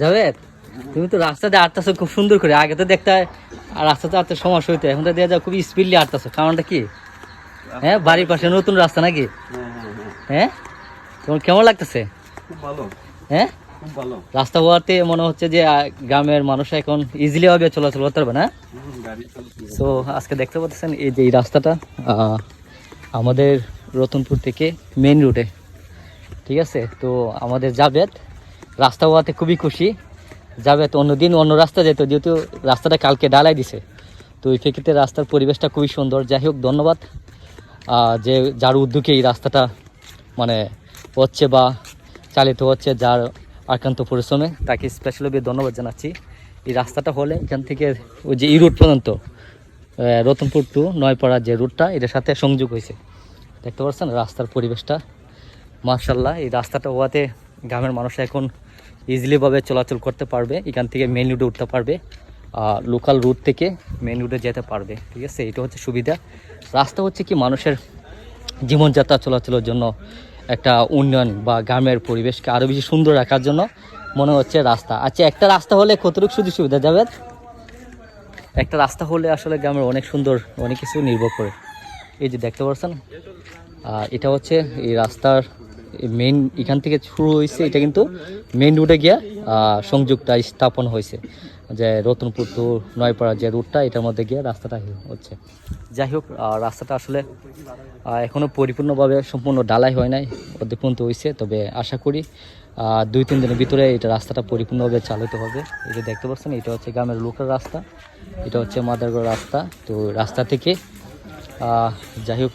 জাভেদ তুমি তো রাস্তাতে আটতাছো খুব সুন্দর করে। আগে তো দেখতে আর রাস্তাতে আটতে সমস্যা হইতো এখন তো দেখা যায় খুব স্পিডলি আটতাছো কারণটা কি? হ্যাঁ বাড়ির পাশে নতুন রাস্তা নাকি? হ্যাঁ হ্যাঁ হ্যাঁ। হ্যাঁ? তোমার কেমন লাগতেছে? হ্যাঁ? রাস্তা হওয়াতে মনে হচ্ছে যে গ্রামের মানুষ এখন ইজিলি ভাবে চলাচল করতে পারবে না? সো আজকে দেখতে পাচ্ছেন এই যে এই রাস্তাটা আমাদের রতনপুর থেকে মেন রুটে ঠিক আছে? তো আমাদের জাবেদ রাস্তা হওয়াতে খুবই খুশি। জাবেদ অন্যদিন, অন্য রাস্তা যেত, যেহেতু রাস্তাটা কালকে ডালাই দিছে। তো এই প্রেক্ষিতে রাস্তার পরিবেশটা খুবই সুন্দর। যাই হোক, ধন্যবাদ। যে যার উদ্যোগে এই রাস্তাটা মানে হচ্ছে বা চালিত হচ্ছে, যার আক্রান্ত পরিশ্রমে, তাকে স্পেশালভাবে ধন্যবাদ জানাচ্ছি। এই রাস্তাটা হলে এখান থেকে ওই যে এই রুট পর্যন্ত রতনপুর টু নয়পাড়া যে রুটটা এটার সাথে সংযোগ হয়েছে। দেখতে পাচ্ছেন, রাস্তার পরিবেশটা মার্শাল্লাহ এই রাস্তাটা হওয়াতে গ্রামের মানুষ এখন ইজিলিভাবে চলাচল করতে পারবে, এখান থেকে মেন রুটে উঠতে পারবে লোকাল রুট থেকে মেন রুটে যেতে পারবে, ঠিক আছে? এটা হচ্ছে সুবিধা। রাস্তা হচ্ছে কি, মানুষের জীবনযাত্রা চলাচলের জন্য একটা উন্নয়ন বা গ্রামের পরিবেশকে আরও বেশি সুন্দর রাখার জন্য মনে হচ্ছে রাস্তা। আচ্ছা একটা রাস্তা হলে কতটুকু সুযোগ সুবিধা যাবে একটা রাস্তা হলে আসলে গ্রামের অনেক সুন্দর, অনেক কিছু নির্ভর করে। এই যে দেখতে পাচ্ছেন এটা হচ্ছে এই রাস্তার মেইন এখান থেকে শুরু হয়েছে এটা কিন্তু মেইন রুটে গিয়া সংযোগটা স্থাপন হয়েছে। যে রতনপুর টু নয়পাড়া যে রুটটা এটার মধ্যে গিয়ে রাস্তাটা হচ্ছে। যাই হোক রাস্তাটা আসলে আহ, এখনও পরিপূর্ণভাবে সম্পূর্ণ ডালাই হয় নাই অর্ধেক পর্যন্ত হয়েছে তবে আশা করি দুই তিন দিনের ভিতরে এটা রাস্তাটা পরিপূর্ণভাবে চালিত হবে। এই যে দেখতে পাচ্ছেন এটা হচ্ছে গ্রামের লোকাল রাস্তা এটা হচ্ছে মাদারগড় রাস্তা। তো রাস্তা থেকে যাই হোক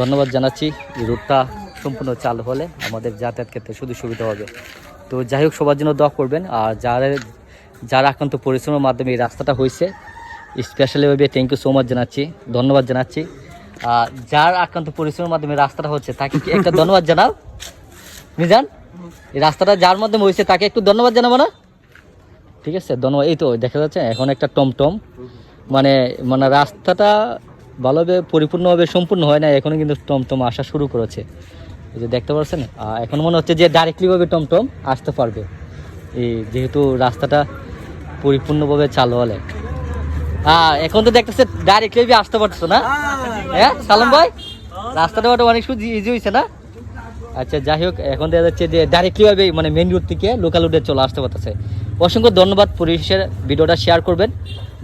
ধন্যবাদ জানাচ্ছি এই রুটটা সম্পূর্ণ চালু হলে আমাদের যাতায়াত ক্ষেত্রে শুধু সুবিধা হবে। তো যাই হোক, সবার জন্য দোয়া করবেন। আর যারা যারা আক্রান্ত পরিশ্রমের মাধ্যমে এই রাস্তাটা হয়েছে স্পেশালিভাবে থ্যাংক ইউ সো মাচ জানাচ্ছি, ধন্যবাদ জানাচ্ছি। যার আক্রান্ত পরিশ্রমের মাধ্যমে রাস্তাটা হচ্ছে, তাকে একটা ধন্যবাদ জানাও? মিজান, এই রাস্তাটা যার মাধ্যমে হয়েছে, তাকে একটু ধন্যবাদ জানাব না? ঠিক আছে, ধন্যবাদ। এই তো, দেখা যাচ্ছে, এখন একটা টমটম। মানে মানে রাস্তাটা ভালোভাবে পরিপূর্ণভাবে সম্পূর্ণ হয় না এখনও কিন্তু টমটম আসা শুরু করেছে। এই যে দেখতে পাচ্ছেন? এখন মনে হচ্ছে যে ডাইরেক্টলিভাবে টমটম আসতে পারবে। এই যেহেতু রাস্তাটা পরিপূর্ণভাবে চালু হলে। হ্যাঁ এখন তো দেখতেছে ডাইরেক্টলি আসতে পারছ না। হ্যাঁ সালাম ভাই? রাস্তাটা ওটা অনেক সুদ ইজি হয়েছে না? আচ্ছা যাই হোক, এখন দেখা যাচ্ছে যে ডাইরেক্টলি ভাবে মানে মেন রুট থেকে লোকাল রুটে চলে আসতে পারতেছে। অসংখ্য ধন্যবাদ পরিশেষের ভিডিওটা শেয়ার করবেন,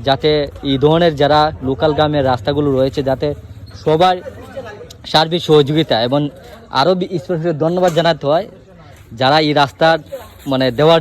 যাতে এই ধরনের যারা লোকাল গ্রামের রাস্তাগুলো রয়েছে, যাতে সবার সার্বিক সহযোগিতা এবং আরও স্পেশালি ধন্যবাদ জানাতে হয় যারা এই রাস্তার মানে দেওয়ার